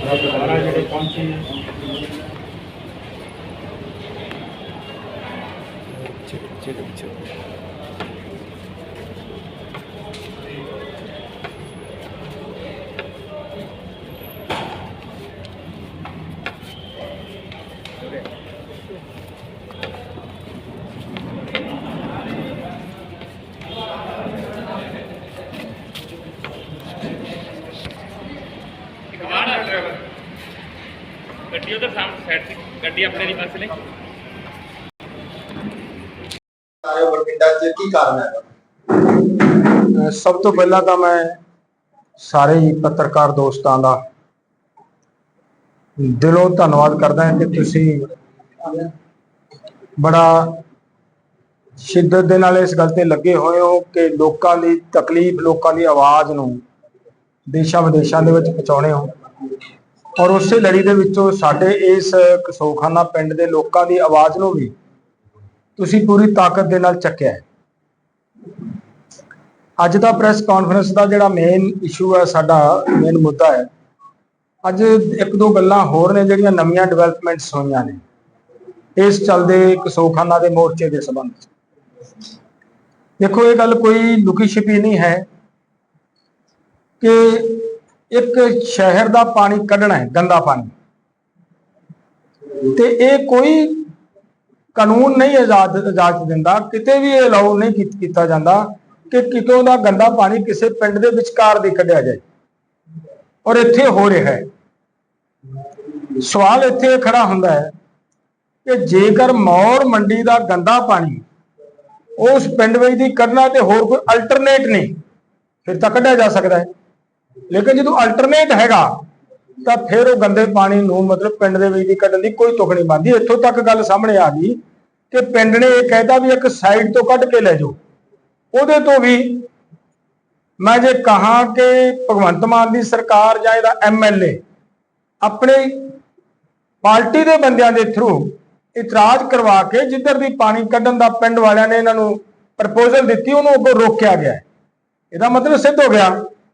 ਦੁਬਾਰਾ ਜਿਹੜੇ ਪਹੁੰਚੇ ਕਮਾਨ ਹੈ ਡਰਾਈਵਰ ਗੱਡੀ ਉਧਰ ਸਾਹਮਣੇ ਸਾਈਡ ਤੇ ਗੱਡੀ ਆਪਣੇ ਦੀ ਬੱਸ ਨੇ ਹੋ ਬਠਿੰਡਾ ਚ ਕੀ ਕਾਰਨ ਹੈ? ਸਭ ਤੋਂ ਪਹਿਲਾਂ ਤਾਂ ਮੈਂ ਸਾਰੇ ਹੀ ਪੱਤਰਕਾਰ ਦੋਸਤਾਂ ਦਾ ਦਿਲੋਂ ਧੰਨਵਾਦ ਕਰਦਾ ਹਾਂ ਕਿ ਤੁਸੀਂ ਬੜਾ ਸ਼ਿੱਦਤ ਦੇ ਨਾਲ ਇਸ ਗੱਲ ਤੇ ਲੱਗੇ ਹੋਏ ਹੋ ਕਿ ਲੋਕਾਂ ਦੀ ਤਕਲੀਫ ਲੋਕਾਂ ਦੀ ਆਵਾਜ਼ ਨੂੰ ਦੇਸ਼ਾਂ ਵਿਦੇਸ਼ਾਂ ਦੇ ਵਿੱਚ ਪਹੁੰਚਾਉਣੇ ਹੋ। ਔਰ ਉਸੇ ਲੜੀ ਦੇ ਵਿੱਚੋਂ ਸਾਡੇ ਇਸ ਕਸੋਖਾਨਾ ਪਿੰਡ ਦੇ ਲੋਕਾਂ ਦੀ ਆਵਾਜ਼ ਨੂੰ ਵੀ ਤੁਸੀਂ ਪੂਰੀ ਤਾਕਤ ਦੇ ਨਾਲ ਚੱਕਿਆ ਹੈ। ਅੱਜ ਦਾ ਪ੍ਰੈਸ ਕਾਨਫਰੰਸ ਦਾ ਜਿਹੜਾ ਮੇਨ ਇਸ਼ੂ ਹੈ, ਸਾਡਾ ਮੇਨ ਮੁੱਦਾ ਹੈ। ਅੱਜ ਇੱਕ ਦੋ ਗੱਲਾਂ ਹੋਰ ਨੇ ਜਿਹੜੀਆਂ ਨਵੀਆਂ ਡਿਵੈਲਪਮੈਂਟਸ ਹੋਈਆਂ ਨੇ ਇਸ ਚੱਲਦੇ ਕਸੋਖਾਨਾ ਦੇ ਮੋਰਚੇ ਦੇ ਸੰਬੰਧ 'ਚ ਦੇਖੋ, ਇਹ ਗੱਲ ਕੋਈ ਲੁਕੀ ਛਿਪੀ ਨਹੀਂ ਹੈ ਕਿ ਇੱਕ ਸ਼ਹਿਰ ਦਾ ਪਾਣੀ ਕੱਢਣਾ ਹੈ, ਗੰਦਾ ਪਾਣੀ। ਤੇ ਇਹ ਕੋਈ ਕਾਨੂੰਨ ਨਹੀਂ ਆਜ਼ਾਦ ਇਜਾਜ਼ਤ ਦਿੰਦਾ, ਕਿਤੇ ਵੀ ਇਹ ਅਲਾਉ ਨਹੀਂ ਕੀਤਾ ਜਾਂਦਾ ਕਿ ਕਿਤੋਂ ਦਾ ਗੰਦਾ ਪਾਣੀ ਕਿਸੇ ਪਿੰਡ ਦੇ ਵਿਚਕਾਰ ਦੀ ਕੱਢਿਆ ਜਾਏ। ਔਰ ਇੱਥੇ ਹੋ ਰਿਹਾ ਹੈ। ਸਵਾਲ ਇੱਥੇ ਖੜਾ ਹੁੰਦਾ ਹੈ ਕਿ ਜੇਕਰ ਮੌਰ ਮੰਡੀ ਦਾ ਗੰਦਾ ਪਾਣੀ ਉਸ ਪਿੰਡ ਵਿੱਚ ਦੀ ਕੱਢਣਾ ਤੇ ਹੋਰ ਕੋਈ ਅਲਟਰਨੇਟ ਨਹੀਂ, ਫਿਰ ਤਾਂ ਕੱਢਿਆ ਜਾ ਸਕਦਾ ਹੈ। ਲੇਕਿਨ ਜਦੋਂ ਅਲਟਰਨੇਟ ਹੈਗਾ, ਤਾਂ ਫਿਰ ਉਹ ਗੰਦੇ ਪਾਣੀ ਨੂੰ ਮਤਲਬ ਪਿੰਡ ਦੇ ਵਿੱਚ ਦੀ ਕੱਢਣ ਦੀ ਕੋਈ ਤੁਕ ਨਹੀਂ ਬਣਦੀ। ਇੱਥੋਂ ਤੱਕ ਗੱਲ ਸਾਹਮਣੇ ਆ ਗਈ ਕਿ ਪਿੰਡ ਨੇ ਇਹ ਕਹਿਤਾ ਵੀ ਇੱਕ ਸਾਈਡ ਤੋਂ ਕੱਢ ਕੇ ਲੈ ਜਾਓ। ਉਹਦੇ ਤੋਂ ਵੀ ਮੈਂ ਜੇ ਕਹਾਂ ਕਿ ਭਗਵੰਤ ਮਾਨ ਦੀ ਸਰਕਾਰ ਜਾਂ ਇਹਦਾ ਐਮਐਲਏ ਆਪਣੇ ਪਾਰਟੀ ਦੇ ਬੰਦਿਆਂ ਦੇ ਥਰੂ ਇਤਰਾਜ਼ ਕਰਵਾ ਕੇ ਜਿੱਧਰ ਦੀ ਪਾਣੀ ਕੱਢਣ ਦਾ ਪਿੰਡ ਵਾਲਿਆਂ ਨੇ ਇਹਨਾਂ ਨੂੰ ਪ੍ਰਪੋਜ਼ਲ ਦਿੱਤੀ, ਉਹਨੂੰ ਅੱਗੋਂ ਰੋਕਿਆ ਗਿਆ। ਇਹਦਾ ਮਤਲਬ ਸਿੱਧ ਹੋ ਗਿਆ।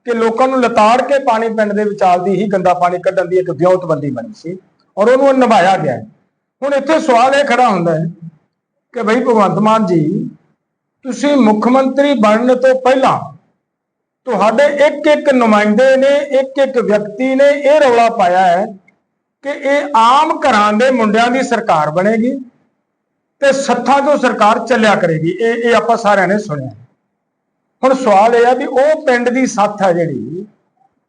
ਕਿ ਲੋਕਾਂ ਨੂੰ ਲਤਾੜ ਕੇ ਪਾਣੀ ਪਿੰਡ ਦੇ ਵਿਚਾਲ ਦੀ ਹੀ ਗੰਦਾ ਪਾਣੀ ਕੱਢਣ ਦੀ ਇੱਕ ਵਿਉਂਤਬੰਦੀ ਬਣੀ ਸੀ ਔਰ ਉਹਨੂੰ ਨਿਭਾਇਆ ਗਿਆ। ਹੁਣ ਇੱਥੇ ਸਵਾਲ ਇਹ ਖੜਾ ਹੁੰਦਾ ਹੈ ਕਿ ਭਈ ਭਗਵੰਤ ਮਾਨ ਜੀ, ਤੁਸੀਂ ਮੁੱਖ ਮੰਤਰੀ ਬਣਨ ਤੋਂ ਪਹਿਲਾਂ ਤੁਹਾਡੇ ਇੱਕ ਇੱਕ ਨੁਮਾਇੰਦੇ ਨੇ ਇੱਕ ਇੱਕ ਵਿਅਕਤੀ ਨੇ ਇਹ ਰੌਲਾ ਪਾਇਆ ਹੈ ਕਿ ਇਹ ਆਮ ਘਰਾਂ ਦੇ ਮੁੰਡਿਆਂ ਦੀ ਸਰਕਾਰ ਬਣੇਗੀ ਤੇ ਸੱਥਾਂ ਤੋਂ ਸਰਕਾਰ ਚੱਲਿਆ ਕਰੇਗੀ। ਇਹ ਇਹ ਆਪਾਂ ਸਾਰਿਆਂ ਨੇ ਸੁਣਿਆ। ਹੁਣ ਸਵਾਲ ਇਹ ਹੈ ਵੀ ਉਹ ਪਿੰਡ ਦੀ ਸੱਥ ਹੈ ਜਿਹੜੀ,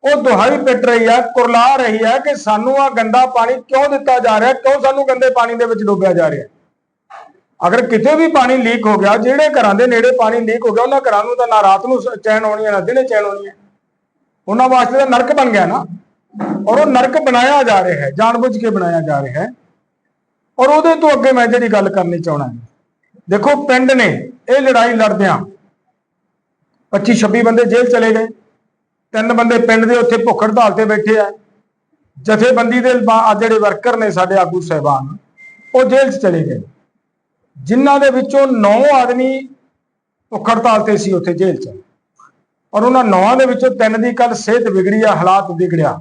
ਉਹ ਦੁਹਾਈ ਪਿੱਟ ਰਹੀ ਹੈ ਕੁਰਲਾ ਰਹੀ ਹੈ ਕਿ ਸਾਨੂੰ ਆ ਗੰਦਾ ਪਾਣੀ ਕਿਉਂ ਦਿੱਤਾ ਜਾ ਰਿਹਾ, ਕਿਉਂ ਸਾਨੂੰ ਗੰਦੇ ਪਾਣੀ ਦੇ ਵਿੱਚ ਡੁੱਬਿਆ ਜਾ ਰਿਹਾ? ਅਗਰ ਕਿਤੇ ਵੀ ਪਾਣੀ ਲੀਕ ਹੋ ਗਿਆ, ਜਿਹੜੇ ਘਰਾਂ ਦੇ ਨੇੜੇ ਪਾਣੀ ਲੀਕ ਹੋ ਗਿਆ, ਉਹਨਾਂ ਘਰਾਂ ਨੂੰ ਤਾਂ ਨਾ ਰਾਤ ਨੂੰ ਚੈਨ ਆਉਣੀ ਹੈ ਨਾ ਦਿਨੇ ਚੈਨ ਆਉਣੀ ਹੈ ਉਹਨਾਂ ਵਾਸਤੇ ਤਾਂ ਨਰਕ ਬਣ ਗਿਆ ਨਾ। ਔਰ ਉਹ ਨਰਕ ਬਣਾਇਆ ਜਾ ਰਿਹਾ ਹੈ, ਜਾਣਬੁੱਝ ਕੇ ਬਣਾਇਆ ਜਾ ਰਿਹਾ ਹੈ। ਔਰ ਉਹਦੇ ਤੋਂ ਅੱਗੇ ਮੈਂ ਜਿਹੜੀ ਗੱਲ ਕਰਨੀ ਚਾਹਣਾ ਦੇਖੋ, ਪਿੰਡ ਨੇ ਇਹ ਲੜਾਈ ਲੜਦਿਆਂ 25 26 ਬੰਦੇ ਜੇਲ੍ਹ ਚਲੇ ਗਏ। ਤਿੰਨ ਬੰਦੇ ਪਿੰਡ ਦੇ ਉੱਥੇ ਭੁੱਖ ਹੜਤਾਲ ਤੇ ਬੈਠੇ ਆ। ਜਥੇਬੰਦੀ ਦੇ ਜਿਹੜੇ ਵਰਕਰ ਨੇ ਸਾਡੇ ਆਗੂ ਸਹਿਬਾਨ, ਉਹ ਜੇਲ੍ਹ 'ਚ ਚਲੇ ਗਏ। ਜਿਨ੍ਹਾਂ ਦੇ ਵਿੱਚੋਂ 9 ਆਦਮੀ ਭੁੱਖ ਹੜਤਾਲ ਤੇ ਸੀ, ਉੱਥੇ ਜੇਲ੍ਹ 'ਚ। ਔਰ ਉਹਨਾਂ ਨੌਆਂ ਦੇ ਵਿੱਚੋਂ ਤਿੰਨ ਦੀ ਕੱਲ ਸਿਹਤ ਵਿਗੜੀ ਆ, ਹਾਲਾਤ ਵਿਗੜਿਆ।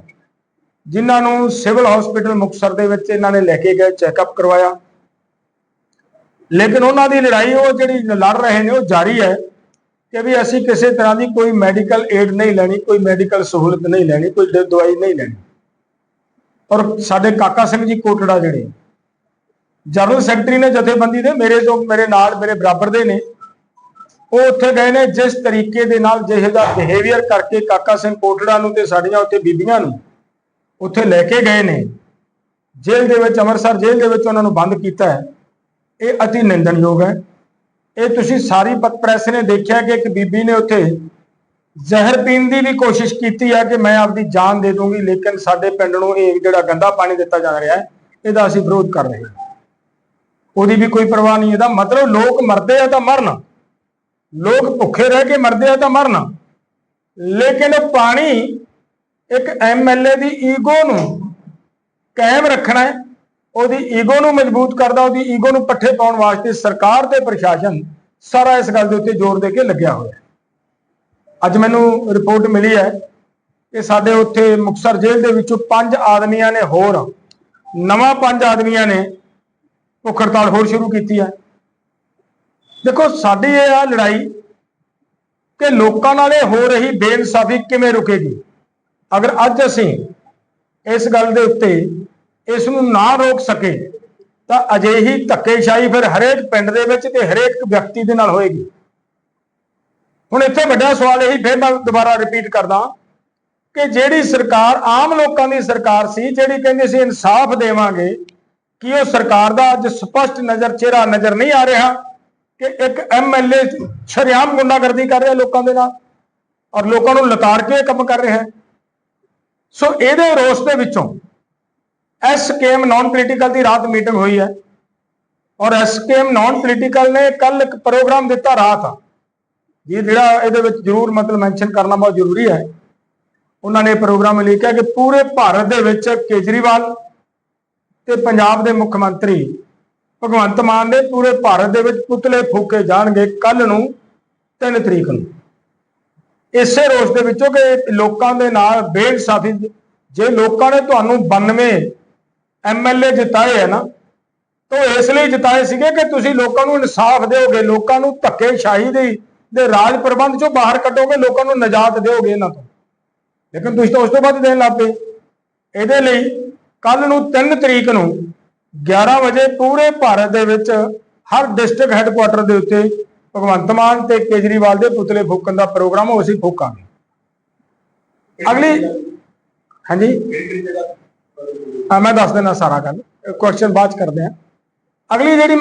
ਜਿਨ੍ਹਾਂ ਨੂੰ ਸਿਵਲ ਹਸਪੀਟਲ ਮੁਕਤਸਰ ਦੇ ਵਿੱਚ ਇਹਨਾਂ ਨੇ ਲੈ ਕੇ ਗਏ, ਚੈੱਕਅਪ ਕਰਵਾਇਆ। ਲੇਕਿਨ ਉਹਨਾਂ ਦੀ ਲੜਾਈ, ਉਹ ਜਿਹੜੀ ਲੜ ਰਹੇ ਨੇ, ਉਹ ਜਾਰੀ ਹੈ। ਕਿ ਵੀ ਅਸੀਂ ਕਿਸੇ ਤਰ੍ਹਾਂ ਦੀ ਕੋਈ ਮੈਡੀਕਲ ਏਡ ਨਹੀਂ ਲੈਣੀ, ਕੋਈ ਮੈਡੀਕਲ ਸਹੂਲਤ ਨਹੀਂ ਲੈਣੀ, ਕੋਈ ਦਵਾਈ ਨਹੀਂ ਲੈਣੀ। ਔਰ ਸਾਡੇ ਕਾਕਾ ਸਿੰਘ ਜੀ ਕੋਟੜਾ ਜਿਹੜੇ, ਜਨਰਲ ਸੈਕਟਰੀ ਨੇ ਜਥੇਬੰਦੀ ਦੇ, ਮੇਰੇ ਤੋਂ ਮੇਰੇ ਨਾਲ, ਮੇਰੇ ਬਰਾਬਰ ਦੇ ਨੇ, ਉਹ ਉੱਥੇ ਗਏ ਨੇ, ਜਿਸ ਤਰੀਕੇ ਦੇ ਨਾਲ ਜਿਹੇ ਦਾ ਬਿਹੇਵੀਅਰ ਕਰਕੇ ਕਾਕਾ ਸਿੰਘ ਕੋਟੜਾ ਨੂੰ ਤੇ ਸਾਡੀਆਂ ਉੱਥੇ ਬੀਬੀਆਂ ਨੂੰ, ਉੱਥੇ ਲੈ ਕੇ ਗਏ ਨੇ। ਜੇਲ੍ਹ ਦੇ ਵਿੱਚ, ਅੰਮ੍ਰਿਤਸਰ ਜੇਲ੍ਹ ਦੇ ਵਿੱਚ ਉਹਨਾਂ ਨੂੰ ਬੰਦ ਕੀਤਾ ਹੈ। ਇਹ ਅਤੀ ਨਿੰਦਣਯੋਗ ਹੈ। ਇਹ ਤੁਸੀਂ ਸਾਰੀ ਪ੍ਰੈਸ ਨੇ ਦੇਖਿਆ ਕਿ ਇੱਕ ਬੀਬੀ ਨੇ ਉੱਥੇ ਜ਼ਹਿਰ ਪੀਣ ਦੀ ਵੀ ਕੋਸ਼ਿਸ਼ ਕੀਤੀ ਹੈ ਕਿ ਮੈਂ ਆਪਦੀ ਜਾਨ ਦੇ ਦੂੰਗੀ ਲੇਕਿਨ ਸਾਡੇ ਪਿੰਡ ਨੂੰ ਇਹ ਜਿਹੜਾ ਗੰਦਾ ਪਾਣੀ ਦਿੱਤਾ ਜਾ ਰਿਹਾ ਹੈ, ਇਹਦਾ ਅਸੀਂ ਵਿਰੋਧ ਕਰ ਰਹੇ ਹਾਂ। ਉਹਦੀ ਵੀ ਕੋਈ ਪਰਵਾਹ ਨਹੀਂ, ਇਹਦਾ ਮਤਲਬ ਲੋਕ ਮਰਦੇ ਆ ਤਾਂ ਮਰਨ। ਲੋਕ ਭੁੱਖੇ ਰਹਿ ਕੇ ਮਰਦੇ ਆ ਤਾਂ ਮਰਨ। ਲੇਕਿਨ ਪਾਣੀ ਇੱਕ ਐਮਐਲਏ ਦੀ ਈਗੋ ਨੂੰ ਕਾਇਮ ਰੱਖਣਾ ਹੈ। ਉਹਦੀ ਈਗੋ ਨੂੰ ਮਜ਼ਬੂਤ ਕਰਦਾ, ਉਹਦੀ ਈਗੋ ਨੂੰ ਪੱਠੇ ਪਾਉਣ ਵਾਸਤੇ ਸਰਕਾਰ ਤੇ ਪ੍ਰਸ਼ਾਸਨ ਸਾਰਾ ਇਸ ਗੱਲ ਦੇ ਉੱਤੇ ਜ਼ੋਰ ਦੇ ਕੇ ਲੱਗਿਆ ਹੋਇਆ ਅੱਜ ਮੈਨੂੰ ਰਿਪੋਰਟ ਮਿਲੀ ਹੈ ਕਿ ਸਾਡੇ ਉੱਥੇ ਮੁਕਸਰ ਜੇਲ੍ਹ ਦੇ ਵਿੱਚੋਂ ਪੰਜ ਆਦਮੀਆਂ ਨੇ ਹੋਰ, ਨਵਾਂ ਪੰਜ ਆਦਮੀਆਂ ਨੇ ਭੁੱਖ ਹੜਤਾਲ ਹੋਰ ਸ਼ੁਰੂ ਕੀਤੀ ਹੈ। ਦੇਖੋ, ਸਾਡੀ ਇਹ ਆ ਲੜਾਈ ਕਿ ਲੋਕਾਂ ਨਾਲ ਇਹ ਹੋ ਰਹੀ ਬੇਇਨਸਾਫੀ ਕਿਵੇਂ ਰੁਕੇਗੀ? ਅਗਰ ਅੱਜ ਅਸੀਂ ਇਸ ਗੱਲ ਦੇ ਉੱਤੇ ਇਸ ਨੂੰ ਨਾ ਰੋਕ ਸਕੇ, ਤਾਂ ਅਜਿਹੀ ਧੱਕੇਸ਼ਾਹੀ ਫਿਰ ਹਰੇਕ ਪਿੰਡ ਦੇ ਵਿੱਚ ਤੇ ਹਰੇਕ ਵਿਅਕਤੀ ਦੇ ਨਾਲ ਹੋਏਗੀ। ਹੁਣ ਇੱਥੇ ਵੱਡਾ ਸਵਾਲ ਇਹੀ ਫਿਰ ਮੈਂ ਦੁਬਾਰਾ ਰਿਪੀਟ ਕਰਦਾ ਕਿ ਜਿਹੜੀ ਸਰਕਾਰ, ਆਮ ਲੋਕਾਂ ਦੀ ਸਰਕਾਰ ਸੀ, ਜਿਹੜੀ ਕਹਿੰਦੀ ਸੀ ਇਨਸਾਫ ਦੇਵਾਂਗੇ, ਕਿ ਉਹ ਸਰਕਾਰ ਦਾ ਅੱਜ ਸਪਸ਼ਟ ਨਜ਼ਰ, ਚਿਹਰਾ ਨਜ਼ਰ ਨਹੀਂ ਆ ਰਿਹਾ ਕਿ ਇੱਕ ਐਮਐਲਏ ਸ਼ਰੇਆਮ ਗੁੰਡਾਗਰਦੀ ਕਰ ਰਿਹਾ ਲੋਕਾਂ ਦੇ ਨਾਲ ਔਰ ਲੋਕਾਂ ਨੂੰ ਲਤਾੜ ਕੇ ਕੰਮ ਕਰ ਰਿਹਾ ਹੈ? ਸੋ ਇਹਦੇ ਰੋਸ ਦੇ ਵਿੱਚੋਂ ਐਸਕੇਐਮ ਨਾਨ ਪੋਲੀਟੀਕਲ ਦੀ ਰਾਤ ਮੀਟਿੰਗ ਹੋਈ ਹੈ। ਔਰ ਐਸਕੇਐਮ ਨਾਨ ਪੋਲੀਟੀਕਲ ਨੇ ਕੱਲ ਇੱਕ ਪ੍ਰੋਗਰਾਮ ਦਿੱਤਾ ਰਾਤ। ਜੀ ਜਿਹੜਾ ਇਹਦੇ ਵਿੱਚ ਜ਼ਰੂਰ ਮਤਲਬ ਮੈਂਸ਼ਨ ਕਰਨਾ ਬਹੁਤ ਜ਼ਰੂਰੀ ਹੈ। ਉਹਨਾਂ ਨੇ ਪ੍ਰੋਗਰਾਮ ਲਿਖਿਆ ਕਿ ਪੂਰੇ ਭਾਰਤ ਦੇ ਵਿੱਚ ਕੇਜਰੀਵਾਲ ਤੇ ਪੰਜਾਬ ਦੇ ਮੁੱਖ ਮੰਤਰੀ ਭਗਵੰਤ ਮਾਨ ਦੇ ਪੂਰੇ ਭਾਰਤ ਦੇ ਵਿੱਚ ਪੁਤਲੇ ਫੂਕੇ ਜਾਣਗੇ ਕੱਲ ਨੂੰ 3 ਤਰੀਕ ਨੂੰ। ਇਸੇ ਰੋਸ ਦੇ ਵਿੱਚੋਂ ਕਿ ਲੋਕਾਂ ਦੇ ਨਾਲ ਬੇਇਨਸਾਫੀ, ਜੇ ਲੋਕਾਂ ਨੇ ਤੁਹਾਨੂੰ 92 ਐਮਐਲਏ ਜਿਤਾਏ ਹੈ ਨਾ, ਤਾਂ ਉਹ ਇਸ ਲਈ ਜਿਤਾਏ ਸੀਗੇ ਕਿ ਤੁਸੀਂ ਲੋਕਾਂ ਨੂੰ ਇਨਸਾਫ ਦਿਓਗੇ, ਲੋਕਾਂ ਨੂੰ ਧੱਕੇਸ਼ਾਹੀ ਦੀ, ਦੇ ਰਾਜ ਪ੍ਰਬੰਧ ਚੋਂ ਬਾਹਰ ਕੱਢੋਗੇ, ਲੋਕਾਂ ਨੂੰ ਨਜਾਤ ਦਿਓਗੇ ਇਹਨਾਂ ਤੋਂ। ਲੇਕਿਨ ਤੁਸੀਂ ਤਾਂ ਉਸ ਤੋਂ ਬਾਅਦ ਦੇਣ ਲੱਗ ਪਏ। ਇਹਦੇ ਲਈ ਕੱਲ ਨੂੰ 3 ਤਰੀਕ ਨੂੰ 11 ਵਜੇ ਪੂਰੇ ਭਾਰਤ ਦੇ ਵਿੱਚ ਹਰ ਡਿਸਟ੍ਰਿਕਟ ਹੈੱਡਕੁਆਟਰ ਦੇ ਉੱਤੇ ਭਗਵੰਤ ਮਾਨ ਤੇ ਕੇਜਰੀਵਾਲ ਦੇ ਪੁਤਲੇ ਫੂਕਣ ਦਾ ਪ੍ਰੋਗਰਾਮ, ਉਹ ਅਸੀਂ ਫੂਕਾਂਗੇ। ਅਗਲੀ ਹਾਂਜੀ? ਮੈਂ ਦੱਸ ਦਿੰਦਾ ਸਾਰਾ ਗੱਲ। ਕੁਐਸਚਨ ਬਾਅਦ ਚ ਕਰਦੇ ਹਾਂ। ਅਗਲੀ ਜਿਹੜੀ